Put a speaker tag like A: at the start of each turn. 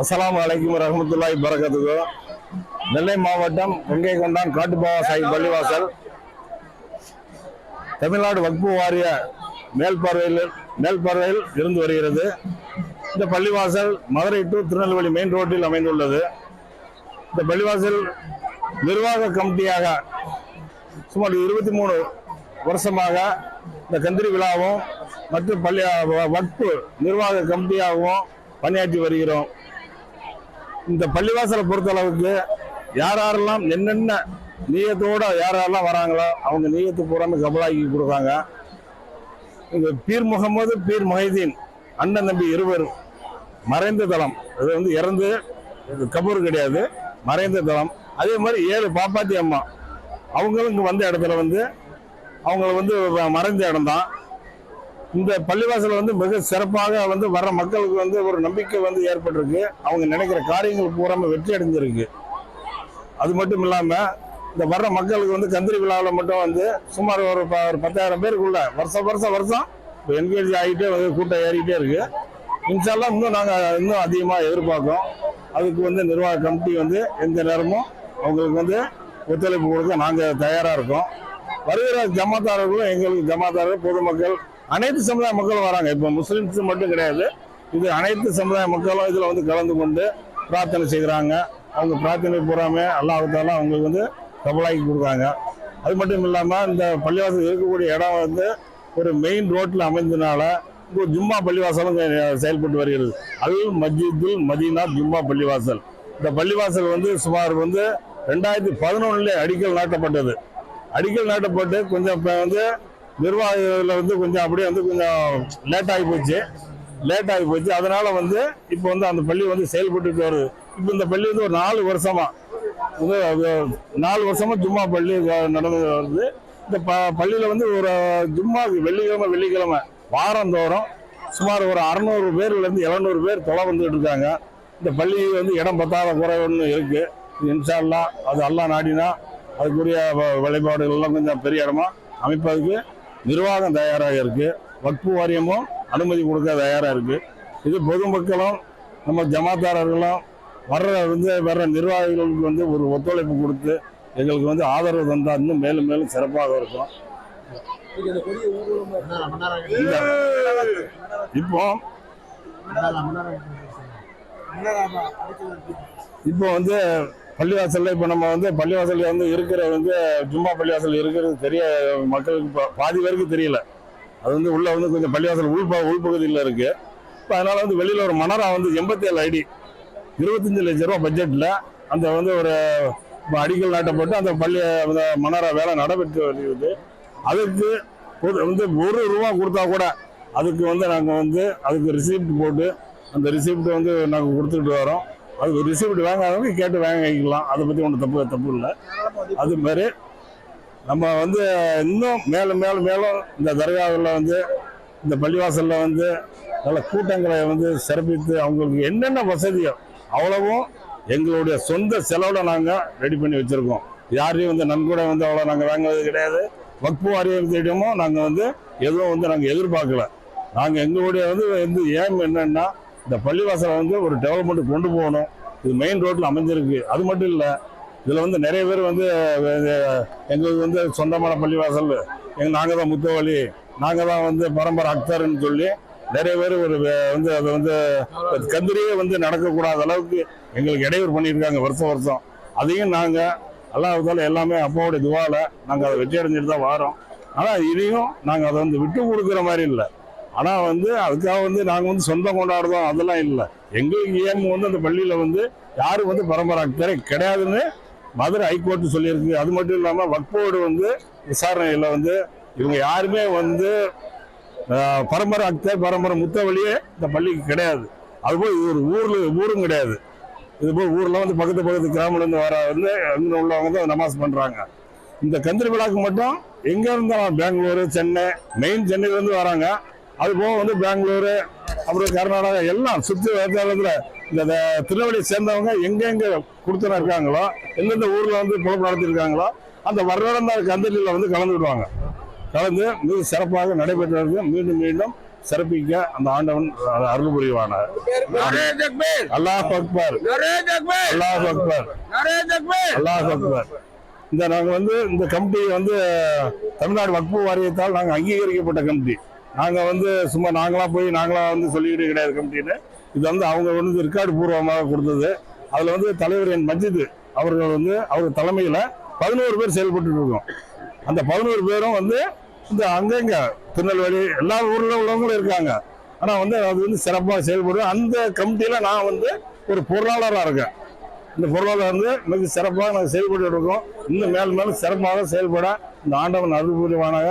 A: அஸ்லாம் அலைக்கும் ரஹமத்துல்லாய் வரகாத்துகு நெல்லை மாவட்டம் வெங்கை கொண்டான் காட்டுப்பாவா சாஹிப் பள்ளிவாசல். தமிழ்நாடு வக்பு வாரிய மேல்பார்வையில் மேல்பார்வையில் இருந்து வருகிறது. இந்த பள்ளிவாசல் மதுரை டு திருநெல்வேலி மெயின் ரோட்டில் அமைந்துள்ளது. இந்த பள்ளிவாசல் நிர்வாக கமிட்டியாக சுமார் இருபத்தி மூணு வருஷமாக இந்த கந்திரி விழாவும் மற்றும் பள்ளி வக்பு நிர்வாக கமிட்டியாகவும் பணியாற்றி வருகிறோம். இந்த பள்ளிவாசலை பொறுத்தளவுக்கு யார் யாரெல்லாம் என்னென்ன நீயத்தோட யார் யாரெல்லாம் வராங்களோ அவங்க நீயத்து பூராமே கபலாக்கி கொடுக்காங்க இந்த பீர் முகமது பீர் மொஹிதீன் அண்ணன் தம்பி இருவர் மறைந்த தளம். அது வந்து இறந்து இது கபூர் கிடையாது மறைந்த தளம். அதே மாதிரி ஏழு பாப்பாத்தி அம்மா. அவங்களும் இங்கே வந்த இடத்துல வந்து அவங்கள வந்து மறைந்த இடம்தான். இந்த பள்ளிவாசல் வந்து மிக சிறப்பாக வந்து வர்ற மக்களுக்கு வந்து ஒரு நம்பிக்கை வந்து ஏற்பட்டிருக்கு. அவங்க நினைக்கிற காரியங்கள் பூராம வெற்றி அடைஞ்சிருக்கு. அது மட்டும் இல்லாமல் இந்த வர்ற மக்களுக்கு வந்து கந்திரி விழாவில் மட்டும் வந்து சுமார் ஒரு ப- ஒரு பத்தாயிரம் பேருக்குள்ள வருஷம் வருஷம் வருஷம் இப்போ என்கேஜ் ஆகிட்டே வந்து கூட்டம் ஏறிக்கிட்டே இருக்குது இன்ஷால்லாம் இன்னும் நாங்கள் இன்னும் அதிகமாக எதிர்பார்க்கோம் அதுக்கு வந்து நிர்வாக கமிட்டி வந்து எந்த நேரமும் அவங்களுக்கு வந்து ஒத்துழைப்பு கொடுக்க நாங்கள் தயாராக இருக்கோம். வருகிற ஜமாத்தாரர்களும் எங்களுக்கு ஜமாத்தாரர்கள் பொதுமக்கள் அனைத்து சமுதாய மக்களும் வராங்க. இப்போ முஸ்லீம்ஸ் மட்டும் கிடையாது. இது அனைத்து சமுதாய மக்களும் இதில் வந்து கலந்து கொண்டு பிரார்த்தனை செய்கிறாங்க. அவங்க பிரார்த்தனை பூராமே அல்லாஹால அவங்களுக்கு வந்து கபலாக்கி கொடுக்குறாங்க. அது மட்டும் இல்லாமல் இந்த பள்ளிவாசல் இருக்கக்கூடிய இடம் வந்து ஒரு மெயின் ரோட்டில் அமைந்ததுனால இப்போ ஜும்மா பள்ளிவாசலும் செயல்பட்டு வருகிறது. அல் மஜிதுல் மதீனா ஜும்மா பள்ளிவாசல். இந்த பள்ளிவாசல் வந்து சுமார் வந்து ரெண்டாயிரத்தி பதினொன்னுல அடிக்கல் நாட்டப்பட்டது. அடிக்கல் நாட்டப்பட்டு கொஞ்சம் இப்போ வந்து நிர்வாகத்தில் வந்து கொஞ்சம் அப்படியே வந்து கொஞ்சம் லேட் ஆகி போச்சு. லேட் ஆகி போச்சு. அதனால வந்து இப்போ வந்து அந்த பள்ளி வந்து செயல்பட்டு வருது. இப்போ இந்த பள்ளி வந்து ஒரு நாலு வருஷமா இது அது நாலு வருஷமா ஜும்மா பள்ளி நடந்து வருது. இந்த ப பள்ளியில் வந்து ஒரு ஜும்மா வெள்ளிக்கிழமை வெள்ளிக்கிழமை வாரந்தோறும் சுமார் ஒரு அறநூறு பேர்லேருந்து எழுநூறு பேர் தொலை வந்துகிட்டு இருக்காங்க. இந்த பள்ளி வந்து இடம் பத்தாத குறைவுன்னு இருக்குது இன்ஷா அல்லாஹ் அது எல்லாம் நாடினா அதுக்குரிய வ- வழிபாடுகள் எல்லாம் கொஞ்சம் பெரிய இடமா அமைப்பதற்கு நிர்வாகம் தயாராக இருக்கு. வக்பு வாரியமும் அனுமதி கொடுக்க தயாராக இருக்கு. இது பொதுமக்களும் நம்ம ஜமாத்தாரர்களும் வர்ற வந்து வர்ற நிர்வாகிகளுக்கு வந்து ஒரு ஒத்துழைப்பு கொடுத்து எங்களுக்கு வந்து ஆதரவு தந்தால் இன்னும் மேலும் மேலும் சிறப்பாக இருக்கும். இப்போ இப்போ வந்து பள்ளிவாசல்ல இப்போ நம்ம வந்து பள்ளிவாசல் வந்து இருக்கிற வந்து ஜும்மா பள்ளிவாசல் இருக்கிறது தெரிய மக்களுக்கு இப்போ பாதி பேருக்கு தெரியல. அது வந்து உள்ள வந்து கொஞ்சம் பள்ளிவாசல் உள்ப உள்பகுதியில் இருக்கு. இப்போ அதனால வந்து வெளியில் ஒரு மணரா வந்து எண்பத்தி ஏழு அடி இருபத்தஞ்சு லட்ச ரூபா பட்ஜெட்டில் அந்த வந்து ஒரு இப்ப அடிக்கல் நாட்டப்பட்டு அந்த பள்ளி அந்த மணரா வேலை நடைபெற்று வருகிறது. அதுக்கு ஒரு வந்து ஒரு ரூபா கொடுத்தா கூட அதுக்கு வந்து நாங்கள் வந்து அதுக்கு ரிசிப்ட் போட்டு அந்த ரிசிப்ட் வந்து நாங்கள் கொடுத்துட்டு வரோம். அதுக்கு ரிசிப்ட் வாங்காதவங்க கேட்டு வாங்கிக்கலாம். அதை பற்றி ஒன்றும் தப்பு தப்பு இல்லை. அது மாதிரி நம்ம வந்து இன்னும் மேலும் மேலும் மேலும் இந்த தர்காவில் வந்து இந்த பள்ளிவாசலில் வந்து நல்ல கூட்டங்களை வந்து சிறப்பித்து அவங்களுக்கு என்னென்ன வசதியோ அவ்வளவும் எங்களுடைய சொந்த செலவில் நாங்கள் ரெடி பண்ணி வச்சுருக்கோம். யாரையும் வந்து நன்கூட வந்து அவ்வளோ நாங்கள் வாங்குவது கிடையாது. வக்பு வாரியத்திடமும் நாங்கள் வந்து எதுவும் வந்து நாங்கள் எதிர்பார்க்கல. நாங்கள் எங்களுடைய வந்து வந்து ஏம் என்னென்னா இந்த பள்ளிவாசலை வந்து ஒரு டெவலப்மெண்ட் கொண்டு போகணும். இது மெயின் ரோட்டில் அமைஞ்சிருக்கு. அது மட்டும் இல்லை இதில் வந்து நிறைய பேர் வந்து எங்களுக்கு வந்து சொந்தமான பள்ளிவாசல். எங்கள் நாங்கள் தான் முத்தவழி நாங்கள் தான் வந்து பரம்பரை அக்தர்ன்னு சொல்லி நிறைய பேர் ஒரு வந்து அதை வந்து கந்திரியே வந்து நடக்கக்கூடாத அளவுக்கு எங்களுக்கு இடையூறு பண்ணியிருக்காங்க வருஷம் வருஷம். அதையும் நாங்கள் அல்லாஹால எல்லாமே அப்பாவுடைய துவால நாங்கள் அதை வெற்றி அடைஞ்சிட்டு தான் வாரோம். ஆனால் இதையும் நாங்கள் அதை வந்து விட்டு கொடுக்குற மாதிரி இல்லை. ஆனால் வந்து அதுக்காக வந்து நாங்கள் வந்து சொந்தம் கொண்டாடுறோம் அதெல்லாம் இல்லை. எங்களுக்கு ஏம் வந்து அந்த பள்ளியில் வந்து யாரும் வந்து பரம்பரை அக்தரே கிடையாதுன்னு மதுரை ஹைகோர்ட் சொல்லியிருக்கு. அது மட்டும் இல்லாமல் வக்போர்டு வந்து விசாரணையில் வந்து இவங்க யாருமே வந்து பரம்பரை அக்தர் பரம்பரை முத்தவழியே இந்த பள்ளிக்கு கிடையாது. அதுபோல் இது ஒரு ஊரில் ஊரும் கிடையாது. இது போல் ஊரில் வந்து பக்கத்து பக்கத்து கிராமத்துலேருந்து வர வந்து அங்கே உள்ளவங்க தான் நமாஸ் பண்ணுறாங்க இந்த கந்திரி விழாக்கு மட்டும் எங்கே இருந்தாலும் பெங்களூரு சென்னை மெயின் சென்னையிலேருந்து வராங்க. அது போக வந்து பெங்களூரு அப்புறம் கர்நாடகா எல்லாம் சுற்றி வட்டாரத்தில் இந்த திருநெல்வேலியை சேர்ந்தவங்க எங்கெங்கே கொடுத்துனா இருக்காங்களோ எந்தெந்த ஊரில் வந்து பிழப்பு நடத்தியிருக்காங்களோ அந்த வருடாந்த கந்தலியில் வந்து கலந்து விடுவாங்க. கலந்து மிக சிறப்பாக நடைபெற்றது மீண்டும் மீண்டும் சிறப்பிக்க அந்த ஆண்டவன் அருள்
B: புரிவான
A: அல்லாஹ் அக்பர்! அல்லாஹ் அக்பர்! அல்லாஹ் அக்பர்! இந்த நாங்கள் வந்து இந்த கமிட்டி வந்து தமிழ்நாடு வக்பு வாரியத்தால் நாங்கள் அங்கீகரிக்கப்பட்ட கமிட்டி. நாங்கள் வந்து சும்மா நாங்களாக போய் நாங்களாக வந்து சொல்லிக்கிட்டு கிடையாது கமிட்டின்னு. இது வந்து அவங்க வந்து ரெக்கார்டு பூர்வமாக கொடுத்தது. அதில் வந்து தலைவர் என் மஜித் அவர்கள் வந்து அவர் தலைமையில் பதினோரு பேர் செயல்பட்டு இருக்கோம். அந்த பதினோரு பேரும் வந்து இந்த அங்கங்க திருநெல்வேலி எல்லா ஊரில் உள்ளவங்களும் இருக்காங்க. ஆனால் வந்து அது வந்து சிறப்பாக செயல்படும் அந்த கமிட்டியில் நான் வந்து ஒரு பொருளாளராக இருக்கேன். இந்த பொருளாதாரம் வந்து மிக சிறப்பாக நாங்கள் செயல்பட்டு இருக்கோம். இன்னும் மேலும் மேலும் சிறப்பாக செயல்பட இந்த ஆண்டவன் அருள் புரிவானாக